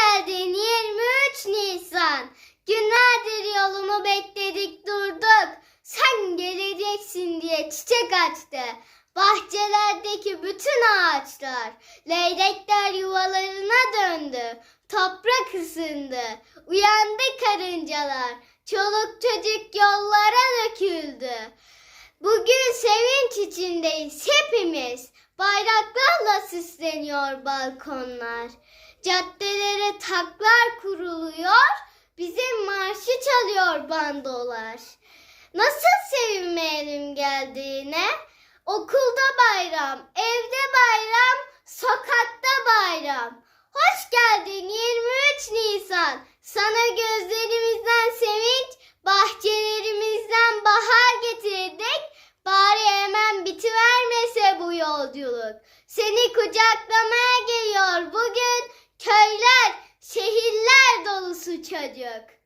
geldin 23 Nisan. Günlerdir yolumu bekledik durduk. Sen geleceksin diye çiçek açtı. Bahçelerdeki bütün ağaçlar, leylekler yuvalarına döndü. Toprak ısındı, uyandı karıncalar. Çoluk çocuk yollara döküldü. Bugün sevinç içindeyiz hepimiz. Bayraklarla süsleniyor balkonlar. Caddelere taklar kuruluyor. Bizim marşı çalıyor bandolar. Nasıl sevinmeyelim geldiğine? Okulda bayram, evde bayram, sokakta bayram. Hoş geldin 23 Nisan. Sana gözlerimizden yolculuk. Seni kucaklamaya geliyor bugün köyler, şehirler dolusu çocuk.